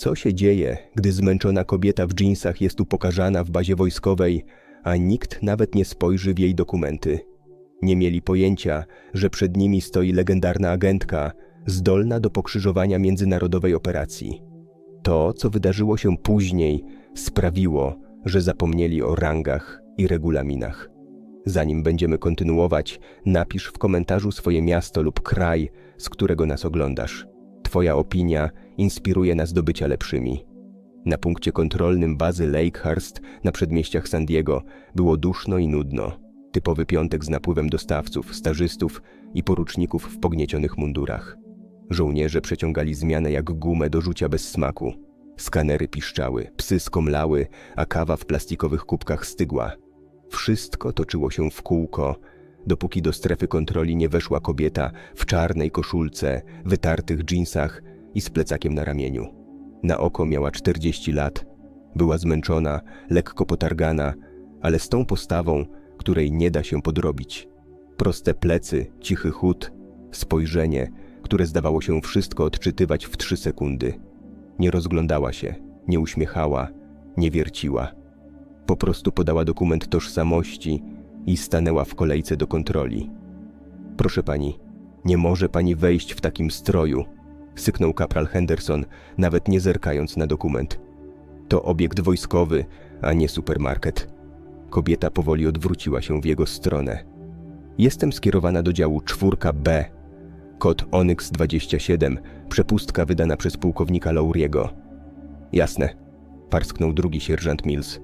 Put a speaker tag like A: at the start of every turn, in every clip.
A: Co się dzieje, gdy zmęczona kobieta w dżinsach jest upokarzana w bazie wojskowej, a nikt nawet nie spojrzy w jej dokumenty? Nie mieli pojęcia, że przed nimi stoi legendarna agentka, zdolna do pokrzyżowania międzynarodowej operacji. To, co wydarzyło się później, sprawiło, że zapomnieli o rangach i regulaminach. Zanim będziemy kontynuować, napisz w komentarzu swoje miasto lub kraj, z którego nas oglądasz. Twoja opinia inspiruje nas do bycia lepszymi. Na punkcie kontrolnym bazy Lakehurst na przedmieściach San Diego było duszno i nudno. Typowy piątek z napływem dostawców, stażystów i poruczników w pogniecionych mundurach. Żołnierze przeciągali zmianę jak gumę do rzucia bez smaku. Skanery piszczały, psy skomlały, a kawa w plastikowych kubkach stygła. Wszystko toczyło się w kółko, dopóki do strefy kontroli nie weszła kobieta w czarnej koszulce, wytartych dżinsach i z plecakiem na ramieniu. Na oko miała 40 lat, była zmęczona, lekko potargana, ale z tą postawą, której nie da się podrobić. Proste plecy, cichy chód, spojrzenie, które zdawało się wszystko odczytywać w trzy sekundy. Nie rozglądała się, nie uśmiechała, nie wierciła. Po prostu podała dokument tożsamości i stanęła w kolejce do kontroli. Proszę pani, nie może pani wejść w takim stroju, syknął kapral Henderson, nawet nie zerkając na dokument. To obiekt wojskowy, a nie supermarket. Kobieta powoli odwróciła się w jego stronę. Jestem skierowana do działu 4B. Kod Onyx 27, przepustka wydana przez pułkownika Lauriego. Jasne, parsknął drugi sierżant Mills.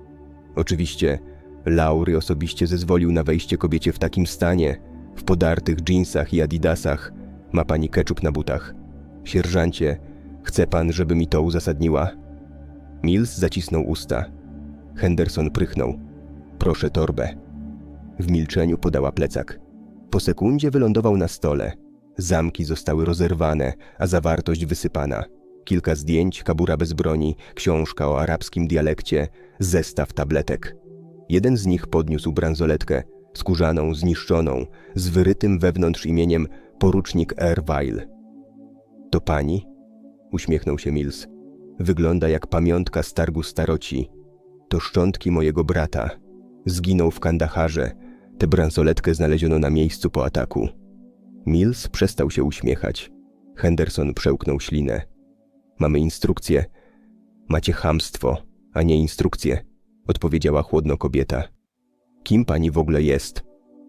A: Oczywiście, Laury osobiście zezwolił na wejście kobiecie w takim stanie, w podartych dżinsach i adidasach. Ma pani keczup na butach. Sierżancie, chce pan, żeby mi to uzasadniła? Mills zacisnął usta. Henderson prychnął. Proszę torbę. W milczeniu podała plecak. Po sekundzie wylądował na stole. Zamki zostały rozerwane, a zawartość wysypana. Kilka zdjęć, kabura bez broni, książka o arabskim dialekcie, zestaw tabletek. Jeden z nich podniósł bransoletkę, skórzaną, zniszczoną, z wyrytym wewnątrz imieniem porucznik R. To pani? Uśmiechnął się Mills. Wygląda jak pamiątka z targu staroci. To szczątki mojego brata. Zginął w Kandaharze. Tę bransoletkę znaleziono na miejscu po ataku. Mills przestał się uśmiechać. Henderson przełknął ślinę. Mamy instrukcję. Macie chamstwo, a nie instrukcję, odpowiedziała chłodno kobieta. Kim pani w ogóle jest?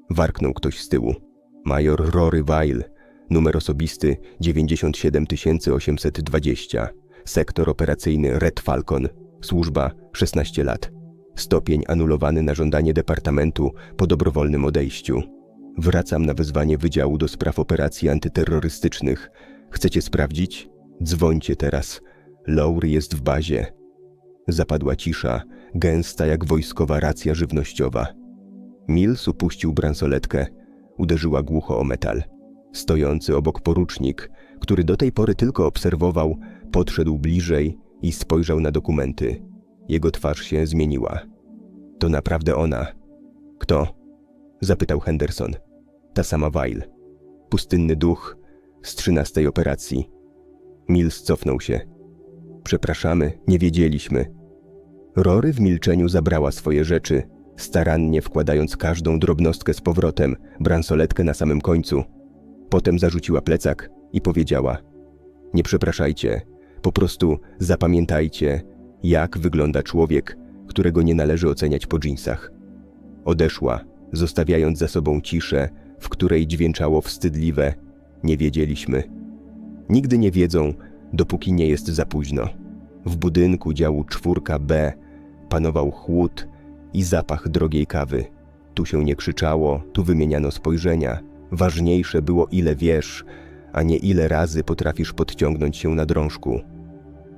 A: Warknął ktoś z tyłu. Major Rory Weil, numer osobisty 97820, sektor operacyjny Red Falcon, służba 16 lat. Stopień anulowany na żądanie departamentu po dobrowolnym odejściu. Wracam na wezwanie Wydziału do Spraw Operacji Antyterrorystycznych. Chcecie sprawdzić? Dzwońcie teraz. Lowry jest w bazie. Zapadła cisza, gęsta jak wojskowa racja żywnościowa. Mills upuścił bransoletkę. Uderzyła głucho o metal. Stojący obok porucznik, który do tej pory tylko obserwował, podszedł bliżej i spojrzał na dokumenty. Jego twarz się zmieniła. To naprawdę ona. Kto? Zapytał Henderson. Ta sama Weil. Pustynny duch z trzynastej operacji. Mills cofnął się. Przepraszamy, nie wiedzieliśmy. Rory w milczeniu zabrała swoje rzeczy, starannie wkładając każdą drobnostkę z powrotem, bransoletkę na samym końcu. Potem zarzuciła plecak i powiedziała: Nie przepraszajcie, po prostu zapamiętajcie, jak wygląda człowiek, którego nie należy oceniać po dżinsach. Odeszła, zostawiając za sobą ciszę, w której dźwięczało wstydliwe: Nie wiedzieliśmy. Nigdy nie wiedzą, dopóki nie jest za późno. W budynku działu czwórka B panował chłód i zapach drogiej kawy. Tu się nie krzyczało, tu wymieniano spojrzenia. Ważniejsze było, ile wiesz, a nie ile razy potrafisz podciągnąć się na drążku.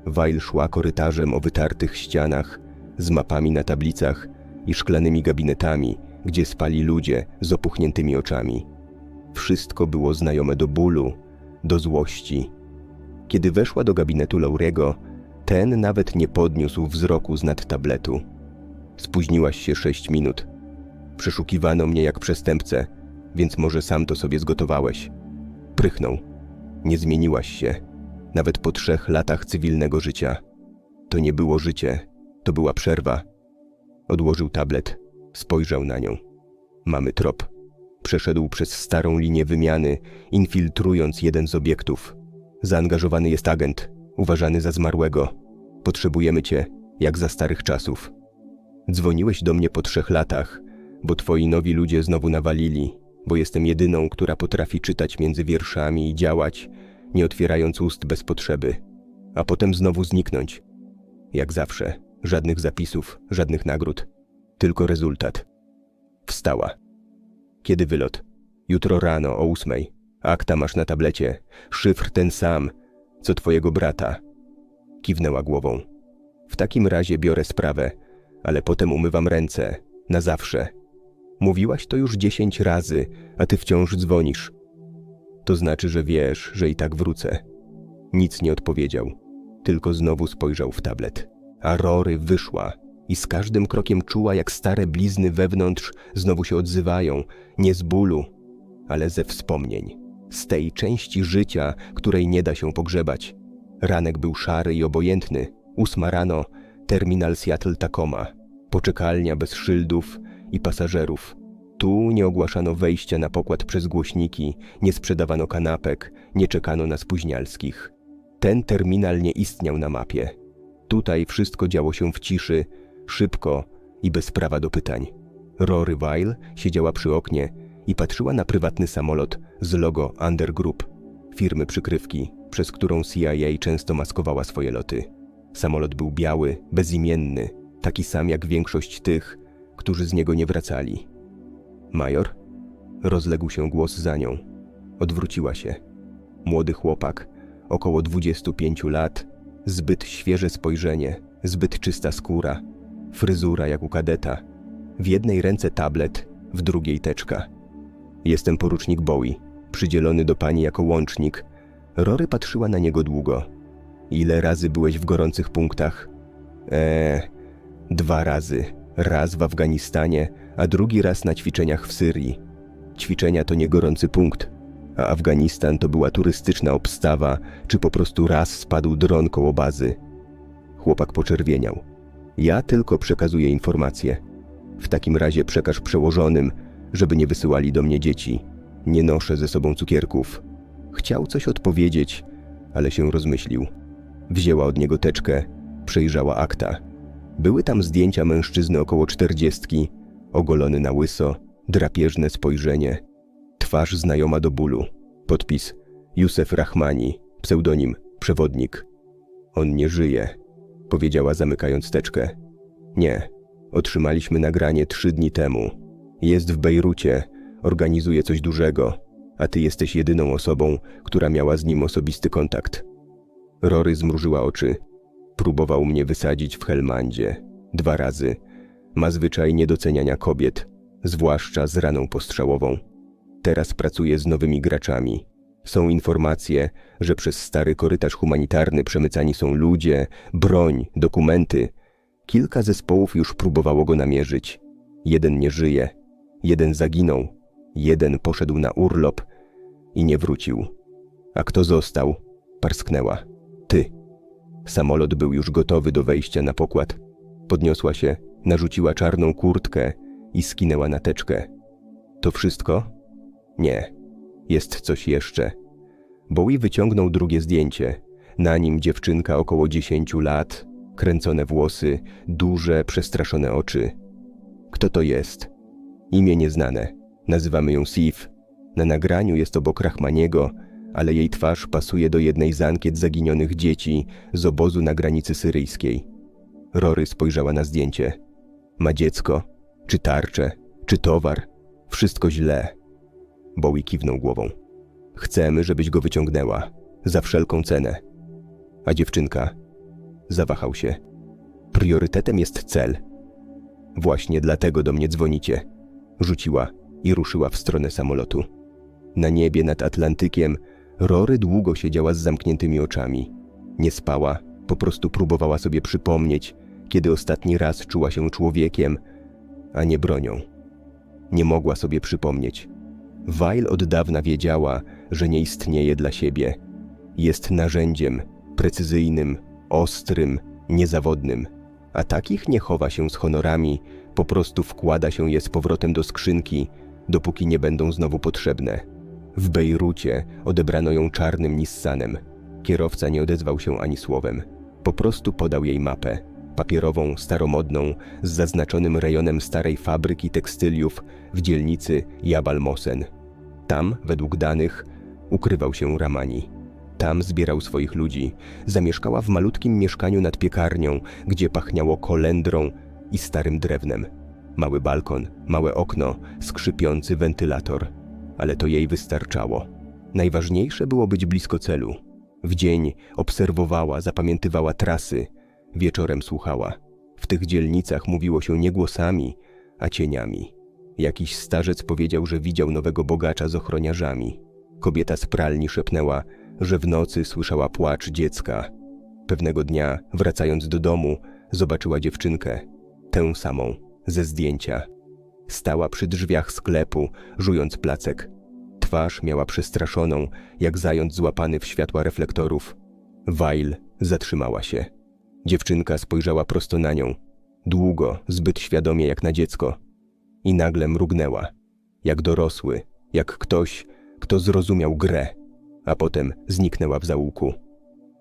A: Weil szła korytarzem o wytartych ścianach, z mapami na tablicach i szklanymi gabinetami, gdzie spali ludzie z opuchniętymi oczami. Wszystko było znajome do bólu, do złości. Kiedy weszła do gabinetu Laurego, ten nawet nie podniósł wzroku z nad tabletu. Spóźniłaś się sześć minut. Przeszukiwano mnie jak przestępcę, więc może sam to sobie zgotowałeś. Prychnął. Nie zmieniłaś się, nawet po trzech latach cywilnego życia. To nie było życie, to była przerwa. Odłożył tablet, spojrzał na nią. Mamy trop. Przeszedł przez starą linię wymiany, infiltrując jeden z obiektów. Zaangażowany jest agent, uważany za zmarłego. Potrzebujemy cię, jak za starych czasów. Dzwoniłeś do mnie po trzech latach, bo twoi nowi ludzie znowu nawalili, bo jestem jedyną, która potrafi czytać między wierszami i działać, nie otwierając ust bez potrzeby, a potem znowu zniknąć. Jak zawsze, żadnych zapisów, żadnych nagród, tylko rezultat. Wstała. Kiedy wylot? Jutro rano o ósmej. Akta masz na tablecie. Szyfr ten sam, co twojego brata. Kiwnęła głową. W takim razie biorę sprawę, ale potem umywam ręce. Na zawsze. Mówiłaś to już dziesięć razy, a ty wciąż dzwonisz. To znaczy, że wiesz, że i tak wrócę. Nic nie odpowiedział, tylko znowu spojrzał w tablet. A Rory wyszła i z każdym krokiem czuła, jak stare blizny wewnątrz znowu się odzywają, nie z bólu, ale ze wspomnień. Z tej części życia, której nie da się pogrzebać. Ranek był szary i obojętny. Ósma rano, terminal Seattle-Tacoma. Poczekalnia bez szyldów i pasażerów. Tu nie ogłaszano wejścia na pokład przez głośniki, nie sprzedawano kanapek, nie czekano na spóźnialskich. Ten terminal nie istniał na mapie. Tutaj wszystko działo się w ciszy, szybko i bez prawa do pytań. Rory Weil siedziała przy oknie i patrzyła na prywatny samolot z logo Undergroup, firmy przykrywki, przez którą CIA często maskowała swoje loty. Samolot był biały, bezimienny, taki sam jak większość tych, którzy z niego nie wracali. Major? Rozległ się głos za nią. Odwróciła się. Młody chłopak, około 25 lat, zbyt świeże spojrzenie, zbyt czysta skóra, fryzura jak u kadeta. W jednej ręce tablet, w drugiej teczka. Jestem porucznik Bowie, przydzielony do pani jako łącznik. Rory patrzyła na niego długo. Ile razy byłeś w gorących punktach? Eee, dwa razy. Raz w Afganistanie, a drugi raz na ćwiczeniach w Syrii. Ćwiczenia to nie gorący punkt, a Afganistan to była turystyczna obstawa, czy po prostu raz spadł dron koło bazy. Chłopak poczerwieniał. Ja tylko przekazuję informacje. W takim razie przekaż przełożonym, żeby nie wysyłali do mnie dzieci. Nie noszę ze sobą cukierków. Chciał coś odpowiedzieć, ale się rozmyślił. Wzięła od niego teczkę, przejrzała akta. Były tam zdjęcia mężczyzny około czterdziestki, ogolony na łyso, drapieżne spojrzenie, twarz znajoma do bólu, podpis Józef Rahmani, pseudonim Przewodnik. On nie żyje, powiedziała zamykając teczkę. Nie, otrzymaliśmy nagranie trzy dni temu. Jest w Bejrucie, organizuje coś dużego, a ty jesteś jedyną osobą, która miała z nim osobisty kontakt. Rory zmrużyła oczy. Próbował mnie wysadzić w Helmandzie. Dwa razy. Ma zwyczaj niedoceniania kobiet, zwłaszcza z raną postrzałową. Teraz pracuje z nowymi graczami. Są informacje, że przez stary korytarz humanitarny przemycani są ludzie, broń, dokumenty. Kilka zespołów już próbowało go namierzyć. Jeden nie żyje, jeden zaginął, jeden poszedł na urlop i nie wrócił. A kto został? Parsknęła. Ty. Samolot był już gotowy do wejścia na pokład. Podniosła się, narzuciła czarną kurtkę i skinęła na teczkę. To wszystko? Nie. Jest coś jeszcze. Bowie wyciągnął drugie zdjęcie. Na nim dziewczynka około dziesięciu lat, kręcone włosy, duże, przestraszone oczy. Kto to jest? Imię nieznane. Nazywamy ją Sif. Na nagraniu jest obok Rachmaniego, ale jej twarz pasuje do jednej z ankiet zaginionych dzieci z obozu na granicy syryjskiej. Rory spojrzała na zdjęcie. Ma dziecko, czy tarczę, czy towar. Wszystko źle. Bowie kiwnął głową. Chcemy, żebyś go wyciągnęła. Za wszelką cenę. A dziewczynka? Zawahał się. Priorytetem jest cel. Właśnie dlatego do mnie dzwonicie. Rzuciła i ruszyła w stronę samolotu. Na niebie nad Atlantykiem Rory długo siedziała z zamkniętymi oczami. Nie spała, po prostu próbowała sobie przypomnieć, kiedy ostatni raz czuła się człowiekiem, a nie bronią. Nie mogła sobie przypomnieć. Weil od dawna wiedziała, że nie istnieje dla siebie. Jest narzędziem, precyzyjnym, ostrym, niezawodnym. A takich nie chowa się z honorami, po prostu wkłada się je z powrotem do skrzynki, dopóki nie będą znowu potrzebne. W Bejrucie odebrano ją czarnym Nissanem. Kierowca nie odezwał się ani słowem. Po prostu podał jej mapę. Papierową, staromodną, z zaznaczonym rejonem starej fabryki tekstyliów w dzielnicy Jabalmosen. Tam, według danych, ukrywał się Ramani. Tam zbierał swoich ludzi. Zamieszkała w malutkim mieszkaniu nad piekarnią, gdzie pachniało kolendrą i starym drewnem. Mały balkon, małe okno, skrzypiący wentylator. Ale to jej wystarczało. Najważniejsze było być blisko celu. W dzień obserwowała, zapamiętywała trasy, wieczorem słuchała. W tych dzielnicach mówiło się nie głosami, a cieniami. Jakiś starzec powiedział, że widział nowego bogacza z ochroniarzami. Kobieta z pralni szepnęła, że w nocy słyszała płacz dziecka. Pewnego dnia, wracając do domu, zobaczyła dziewczynkę, tę samą, ze zdjęcia. Stała przy drzwiach sklepu, żując placek. Twarz miała przestraszoną, jak zając złapany w światła reflektorów. Weil zatrzymała się. Dziewczynka spojrzała prosto na nią, długo, zbyt świadomie jak na dziecko. I nagle mrugnęła, jak dorosły, jak ktoś, kto zrozumiał grę, a potem zniknęła w zaułku.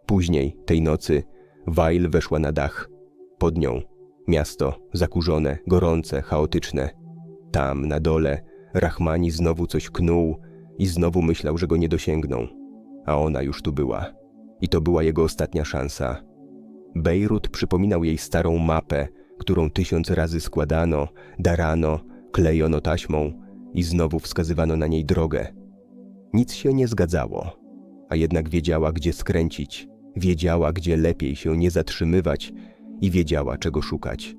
A: Później, tej nocy, Weil weszła na dach. Pod nią miasto zakurzone, gorące, chaotyczne. Tam, na dole, Rahmani znowu coś knuł i znowu myślał, że go nie dosięgną. A ona już tu była. I to była jego ostatnia szansa. Bejrut przypominał jej starą mapę, którą tysiąc razy składano, darano, klejono taśmą i znowu wskazywano na niej drogę. Nic się nie zgadzało, a jednak wiedziała, gdzie skręcić, wiedziała, gdzie lepiej się nie zatrzymywać i wiedziała, czego szukać.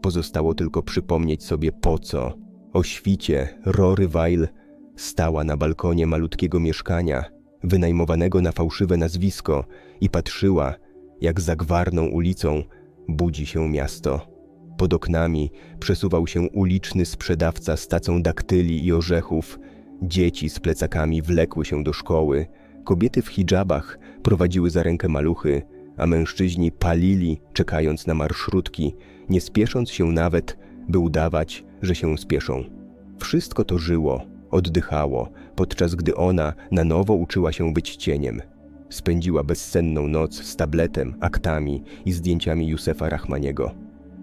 A: Pozostało tylko przypomnieć sobie po co. O świcie Rory Weil stała na balkonie malutkiego mieszkania, wynajmowanego na fałszywe nazwisko i patrzyła, jak za gwarną ulicą budzi się miasto. Pod oknami przesuwał się uliczny sprzedawca z tacą daktyli i orzechów. Dzieci z plecakami wlekły się do szkoły. Kobiety w hijabach prowadziły za rękę maluchy, a mężczyźni palili, czekając na marszrutki, nie spiesząc się nawet, by udawać, że się spieszą. Wszystko to żyło, oddychało, podczas gdy ona na nowo uczyła się być cieniem. Spędziła bezsenną noc z tabletem, aktami i zdjęciami Józefa Rachmaniego.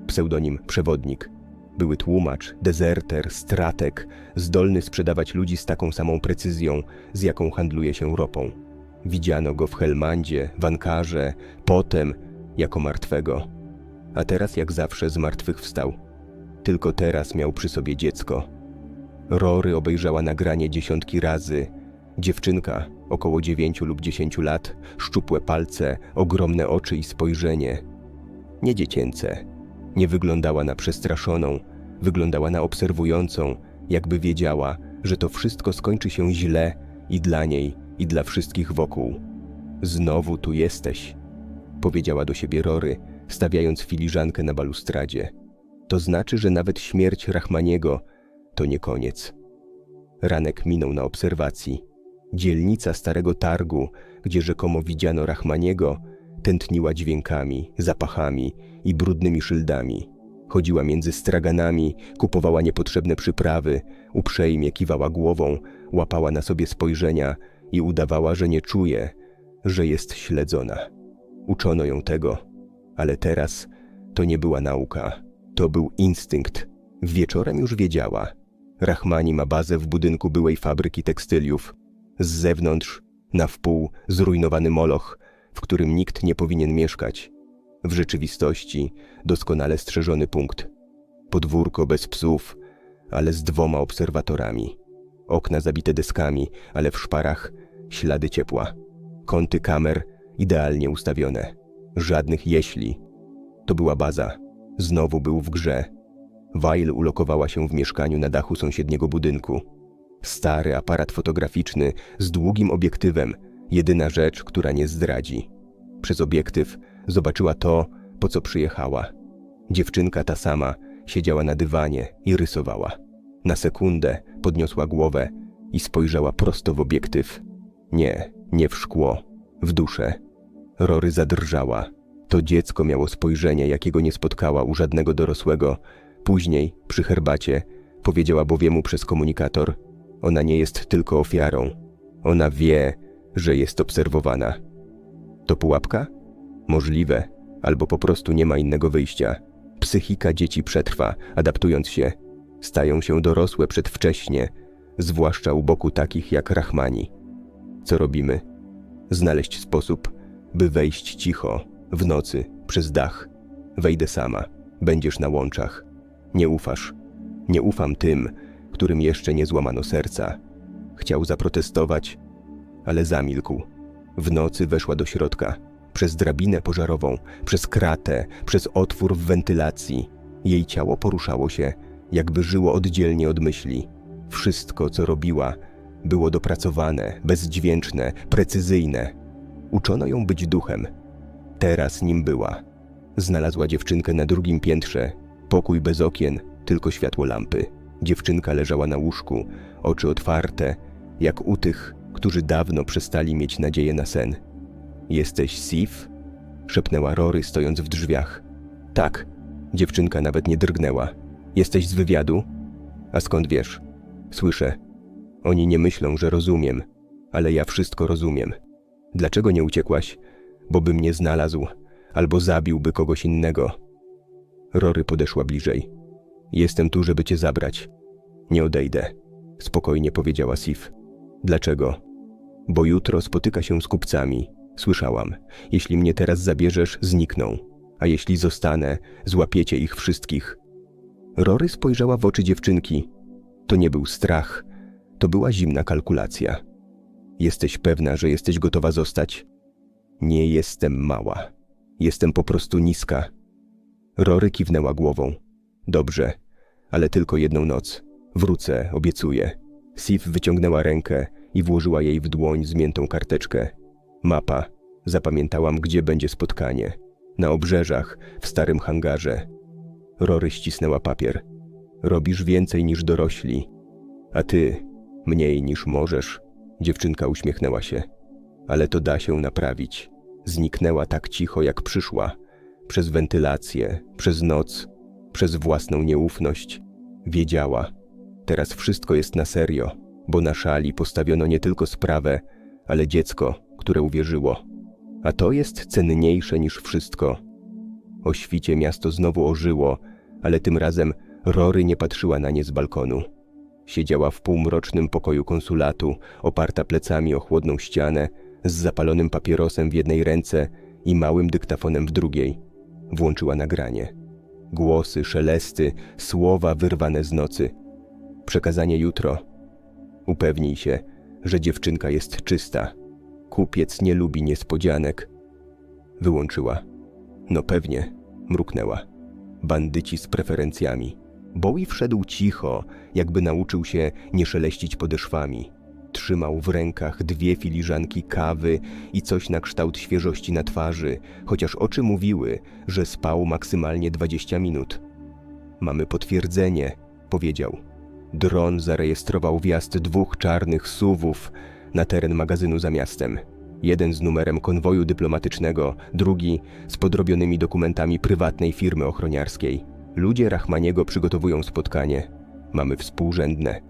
A: Pseudonim Przewodnik. Były tłumacz, dezerter, stratek, zdolny sprzedawać ludzi z taką samą precyzją, z jaką handluje się ropą. Widziano go w Helmandzie, w Ankarze, potem jako martwego. A teraz jak zawsze zmartwychwstał. Tylko teraz miał przy sobie dziecko. Rory obejrzała nagranie dziesiątki razy. Dziewczynka, około dziewięciu lub dziesięciu lat, szczupłe palce, ogromne oczy i spojrzenie. Nie dziecięce. Nie wyglądała na przestraszoną, wyglądała na obserwującą, jakby wiedziała, że to wszystko skończy się źle i dla niej, i dla wszystkich wokół. Znowu tu jesteś, powiedziała do siebie Rory, stawiając filiżankę na balustradzie. To znaczy, że nawet śmierć Rachmaniego to nie koniec. Ranek minął na obserwacji. Dzielnica Starego Targu, gdzie rzekomo widziano Rachmaniego, tętniła dźwiękami, zapachami i brudnymi szyldami. Chodziła między straganami, kupowała niepotrzebne przyprawy, uprzejmie kiwała głową, łapała na sobie spojrzenia i udawała, że nie czuje, że jest śledzona. Uczono ją tego, ale teraz to nie była nauka, to był instynkt. Wieczorem już wiedziała. Rachmani ma bazę w budynku byłej fabryki tekstyliów. Z zewnątrz, na wpół, zrujnowany moloch, w którym nikt nie powinien mieszkać. W rzeczywistości doskonale strzeżony punkt. Podwórko bez psów, ale z dwoma obserwatorami. Okna zabite deskami, ale w szparach ślady ciepła. Kąty kamer idealnie ustawione. Żadnych jeśli. To była baza. Znowu był w grze. Weil ulokowała się w mieszkaniu na dachu sąsiedniego budynku. Stary aparat fotograficzny z długim obiektywem, jedyna rzecz, która nie zdradzi. Przez obiektyw zobaczyła to, po co przyjechała. Dziewczynka ta sama siedziała na dywanie i rysowała. Na sekundę podniosła głowę i spojrzała prosto w obiektyw. Nie, nie w szkło, w duszę. Rory zadrżała. To dziecko miało spojrzenie, jakiego nie spotkała u żadnego dorosłego. Później, przy herbacie, powiedziała Bowiemu przez komunikator: Ona nie jest tylko ofiarą. Ona wie, że jest obserwowana. To pułapka? Możliwe, albo po prostu nie ma innego wyjścia. Psychika dzieci przetrwa, adaptując się. Stają się dorosłe przedwcześnie, zwłaszcza u boku takich jak Rahmani. Co robimy? Znaleźć sposób, by wejść cicho, w nocy, przez dach. Wejdę sama, będziesz na łączach. Nie ufasz. Nie ufam tym, którym jeszcze nie złamano serca. Chciał zaprotestować, ale zamilkł. W nocy weszła do środka. Przez drabinę pożarową, przez kratę, przez otwór w wentylacji. Jej ciało poruszało się, jakby żyło oddzielnie od myśli. Wszystko, co robiła, było dopracowane, bezdźwięczne, precyzyjne. Uczono ją być duchem. Teraz nim była. Znalazła dziewczynkę na drugim piętrze. Pokój bez okien, tylko światło lampy. Dziewczynka leżała na łóżku, oczy otwarte, jak u tych, którzy dawno przestali mieć nadzieję na sen. Jesteś Sif? szepnęła Rory, stojąc w drzwiach. Tak. Dziewczynka nawet nie drgnęła. Jesteś z wywiadu? A skąd wiesz? Słyszę. Oni nie myślą, że rozumiem, ale ja wszystko rozumiem. Dlaczego nie uciekłaś? Bo bym nie znalazł, albo zabiłby kogoś innego. Rory podeszła bliżej. Jestem tu, żeby cię zabrać. Nie odejdę, spokojnie powiedziała Sif. Dlaczego? Bo jutro spotyka się z kupcami. Słyszałam. Jeśli mnie teraz zabierzesz, znikną. A jeśli zostanę, złapiecie ich wszystkich. Rory spojrzała w oczy dziewczynki. To nie był strach, to była zimna kalkulacja. Jesteś pewna, że jesteś gotowa zostać? Nie jestem mała. Jestem po prostu niska. Rory kiwnęła głową. Dobrze, ale tylko jedną noc. Wrócę, obiecuję. Sif wyciągnęła rękę i włożyła jej w dłoń zmiętą karteczkę. Mapa. Zapamiętałam, gdzie będzie spotkanie. Na obrzeżach, w starym hangarze. Rory ścisnęła papier. Robisz więcej niż dorośli. A ty mniej niż możesz. Dziewczynka uśmiechnęła się. Ale to da się naprawić. Zniknęła tak cicho, jak przyszła. Przez wentylację, przez noc, przez własną nieufność. Wiedziała. Teraz wszystko jest na serio, bo na szali postawiono nie tylko sprawę, ale dziecko, które uwierzyło. A to jest cenniejsze niż wszystko. O świcie miasto znowu ożyło, ale tym razem Rory nie patrzyła na nie z balkonu. Siedziała w półmrocznym pokoju konsulatu, oparta plecami o chłodną ścianę, z zapalonym papierosem w jednej ręce i małym dyktafonem w drugiej. Włączyła nagranie. Głosy, szelesty, słowa wyrwane z nocy. Przekazanie jutro. Upewnij się, że dziewczynka jest czysta. Kupiec nie lubi niespodzianek. Wyłączyła. No pewnie, mruknęła. Bandyci z preferencjami. Bowie wszedł cicho, jakby nauczył się nie szeleścić podeszwami. Trzymał w rękach dwie filiżanki kawy i coś na kształt świeżości na twarzy, chociaż oczy mówiły, że spał maksymalnie 20 minut. Mamy potwierdzenie, powiedział. Dron zarejestrował wjazd dwóch czarnych suwów na teren magazynu za miastem. Jeden z numerem konwoju dyplomatycznego, drugi z podrobionymi dokumentami prywatnej firmy ochroniarskiej. Ludzie Rachmaniego przygotowują spotkanie. Mamy współrzędne.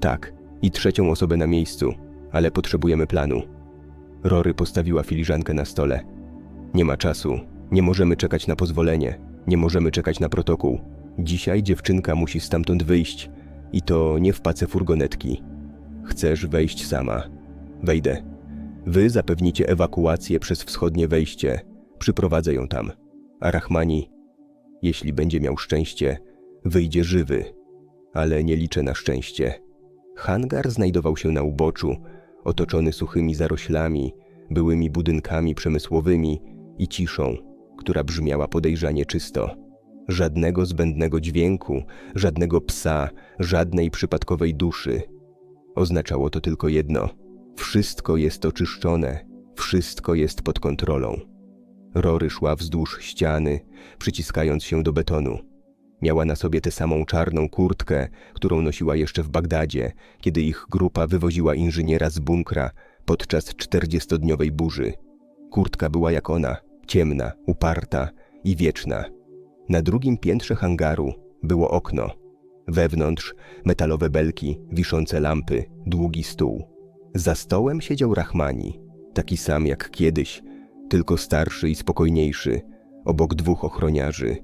A: Tak, i trzecią osobę na miejscu, ale potrzebujemy planu. Rory postawiła filiżankę na stole. Nie ma czasu, nie możemy czekać na pozwolenie, nie możemy czekać na protokół. Dzisiaj dziewczynka musi stamtąd wyjść i to nie w pace furgonetki. Chcesz wejść sama. Wejdę. Wy zapewnicie ewakuację przez wschodnie wejście. Przyprowadzę ją tam. A Rachmani, jeśli będzie miał szczęście, wyjdzie żywy. Ale nie liczę na szczęście. Hangar znajdował się na uboczu, otoczony suchymi zaroślami, byłymi budynkami przemysłowymi i ciszą, która brzmiała podejrzanie czysto. Żadnego zbędnego dźwięku, żadnego psa, żadnej przypadkowej duszy. Oznaczało to tylko jedno: wszystko jest oczyszczone, wszystko jest pod kontrolą. Rory szła wzdłuż ściany, przyciskając się do betonu. Miała na sobie tę samą czarną kurtkę, którą nosiła jeszcze w Bagdadzie, kiedy ich grupa wywoziła inżyniera z bunkra podczas czterdziestodniowej burzy. Kurtka była jak ona, ciemna, uparta i wieczna. Na drugim piętrze hangaru było okno. Wewnątrz metalowe belki, wiszące lampy, długi stół. Za stołem siedział Rahmani, taki sam jak kiedyś, tylko starszy i spokojniejszy, obok dwóch ochroniarzy.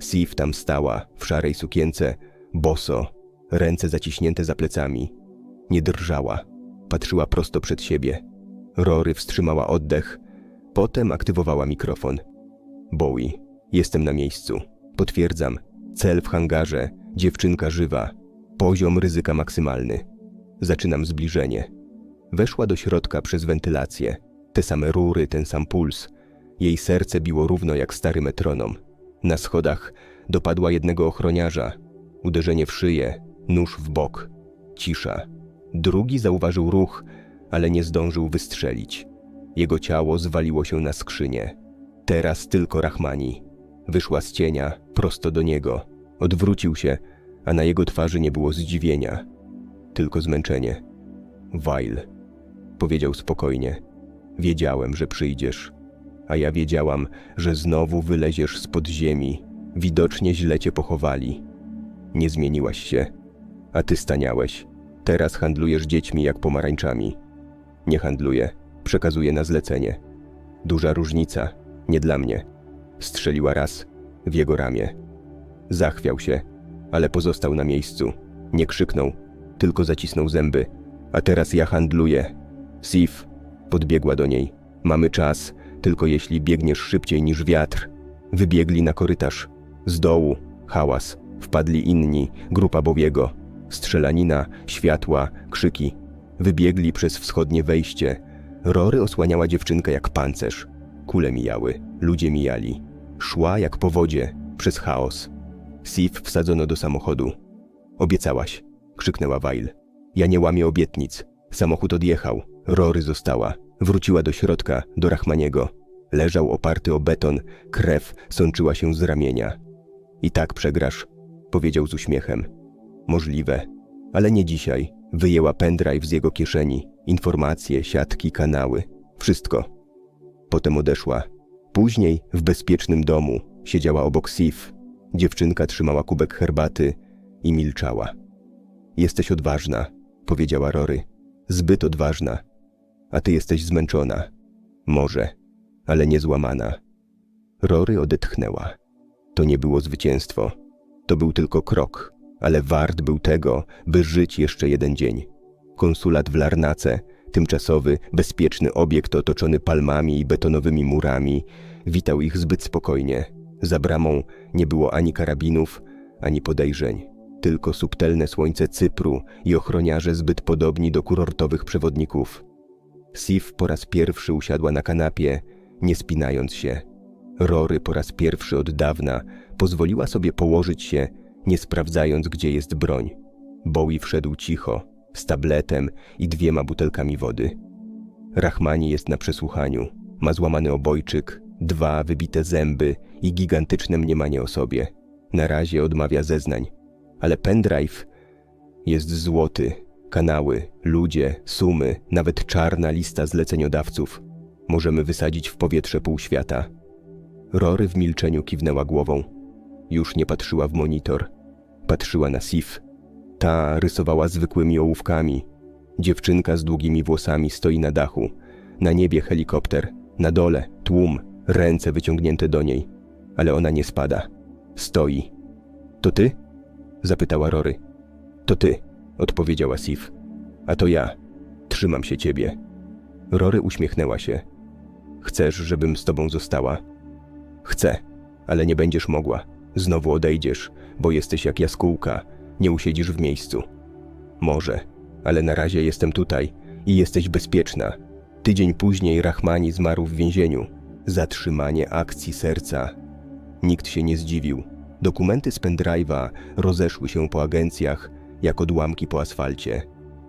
A: Sif tam stała, w szarej sukience, boso, ręce zaciśnięte za plecami. Nie drżała, patrzyła prosto przed siebie. Rory wstrzymała oddech, potem aktywowała mikrofon. Bowie, jestem na miejscu. Potwierdzam, cel w hangarze, dziewczynka żywa, poziom ryzyka maksymalny. Zaczynam zbliżenie. Weszła do środka przez wentylację. Te same rury, ten sam puls. Jej serce biło równo jak stary metronom. Na schodach dopadła jednego ochroniarza. Uderzenie w szyję, nóż w bok. Cisza. Drugi zauważył ruch, ale nie zdążył wystrzelić. Jego ciało zwaliło się na skrzynię. Teraz tylko Rahmani. Wyszła z cienia, prosto do niego. Odwrócił się, a na jego twarzy nie było zdziwienia, tylko zmęczenie. Weil, powiedział spokojnie. Wiedziałem, że przyjdziesz, a ja wiedziałam, że znowu wyleziesz z pod ziemi. Widocznie źle cię pochowali. Nie zmieniłaś się, a ty staniałeś. Teraz handlujesz dziećmi jak pomarańczami. Nie handluję, przekazuję na zlecenie. Duża różnica, nie dla mnie. Strzeliła raz w jego ramię. Zachwiał się, ale pozostał na miejscu. Nie krzyknął, tylko zacisnął zęby. A teraz ja handluję. Sif podbiegła do niej. Mamy czas, tylko jeśli biegniesz szybciej niż wiatr. Wybiegli na korytarz. Z dołu hałas. Wpadli inni, grupa Bowiego. Strzelanina, światła, krzyki. Wybiegli przez wschodnie wejście. Rory osłaniała dziewczynkę jak pancerz. Kule mijały, ludzie mijali. Szła jak po wodzie, przez chaos. Sif wsadzono do samochodu. Obiecałaś, krzyknęła Weil. Ja nie łamię obietnic. Samochód odjechał. Rory została. Wróciła do środka, do Rachmaniego. Leżał oparty o beton, krew sączyła się z ramienia. I tak przegrasz, powiedział z uśmiechem. Możliwe, ale nie dzisiaj. Wyjęła pendrive z jego kieszeni, informacje, siatki, kanały. Wszystko. Potem odeszła. Później, w bezpiecznym domu, siedziała obok Sif. Dziewczynka trzymała kubek herbaty i milczała. Jesteś odważna, powiedziała Rory. Zbyt odważna. A ty jesteś zmęczona. Może, ale nie złamana. Rory odetchnęła. To nie było zwycięstwo. To był tylko krok, ale wart był tego, by żyć jeszcze jeden dzień. Konsulat w Larnace, tymczasowy, bezpieczny obiekt otoczony palmami i betonowymi murami, witał ich zbyt spokojnie. Za bramą nie było ani karabinów, ani podejrzeń, tylko subtelne słońce Cypru i ochroniarze zbyt podobni do kurortowych przewodników. Sif po raz pierwszy usiadła na kanapie, nie spinając się. Rory po raz pierwszy od dawna pozwoliła sobie położyć się, nie sprawdzając, gdzie jest broń. Bowie wszedł cicho, z tabletem i dwiema butelkami wody. Rahmani jest na przesłuchaniu. Ma złamany obojczyk, dwa wybite zęby i gigantyczne mniemanie o sobie. Na razie odmawia zeznań. Ale pendrive jest złoty. Kanały, ludzie, sumy, nawet czarna lista zleceniodawców. Możemy wysadzić w powietrze pół świata. Rory w milczeniu kiwnęła głową. Już nie patrzyła w monitor. Patrzyła na Sif. Ta rysowała zwykłymi ołówkami. Dziewczynka z długimi włosami stoi na dachu. Na niebie helikopter. Na dole tłum, ręce wyciągnięte do niej. Ale ona nie spada. Stoi. To ty? Zapytała Rory. To ty, odpowiedziała Sif. A to ja. Trzymam się ciebie. Rory uśmiechnęła się. Chcesz, żebym z tobą została? Chcę, ale nie będziesz mogła. Znowu odejdziesz, bo jesteś jak jaskółka, nie usiedzisz w miejscu. Może, ale na razie jestem tutaj i jesteś bezpieczna. Tydzień później Rahmani zmarł w więzieniu. Zatrzymanie akcji serca. Nikt się nie zdziwił. Dokumenty z pendrive'a rozeszły się po agencjach jak odłamki po asfalcie.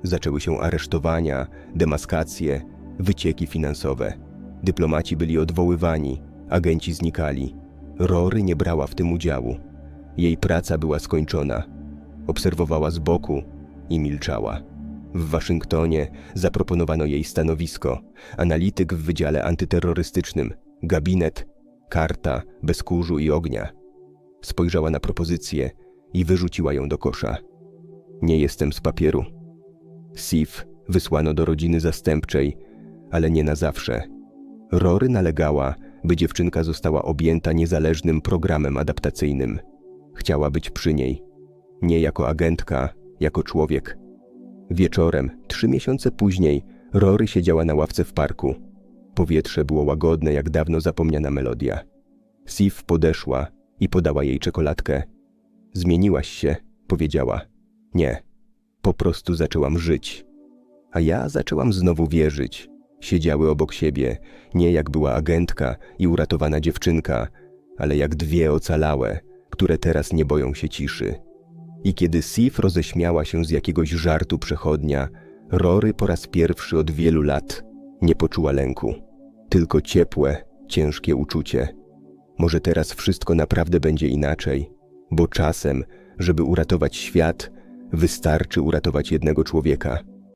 A: Zaczęły się aresztowania, demaskacje, wycieki finansowe. Dyplomaci byli odwoływani, agenci znikali. Rory nie brała w tym udziału. Jej praca była skończona. Obserwowała z boku i milczała. W Waszyngtonie zaproponowano jej stanowisko, analityk w Wydziale Antyterrorystycznym, gabinet karta bez kurzu i ognia. Spojrzała na propozycję i wyrzuciła ją do kosza. Nie jestem z papieru. Sif wysłano do rodziny zastępczej, ale nie na zawsze. Rory nalegała, by dziewczynka została objęta niezależnym programem adaptacyjnym. Chciała być przy niej. Nie jako agentka, jako człowiek. Wieczorem, trzy miesiące później, Rory siedziała na ławce w parku. Powietrze było łagodne, jak dawno zapomniana melodia. Sif podeszła i podała jej czekoladkę. Zmieniłaś się, powiedziała. Nie, po prostu zaczęłam żyć. A ja zaczęłam znowu wierzyć. Siedziały obok siebie, nie jak była agentka i uratowana dziewczynka, ale jak dwie ocalałe, które teraz nie boją się ciszy. I kiedy Sif roześmiała się z jakiegoś żartu przechodnia, Rory po raz pierwszy od wielu lat nie poczuła lęku. Tylko ciepłe, ciężkie uczucie. Może teraz wszystko naprawdę będzie inaczej, bo czasem, żeby uratować świat, wystarczy uratować jednego człowieka.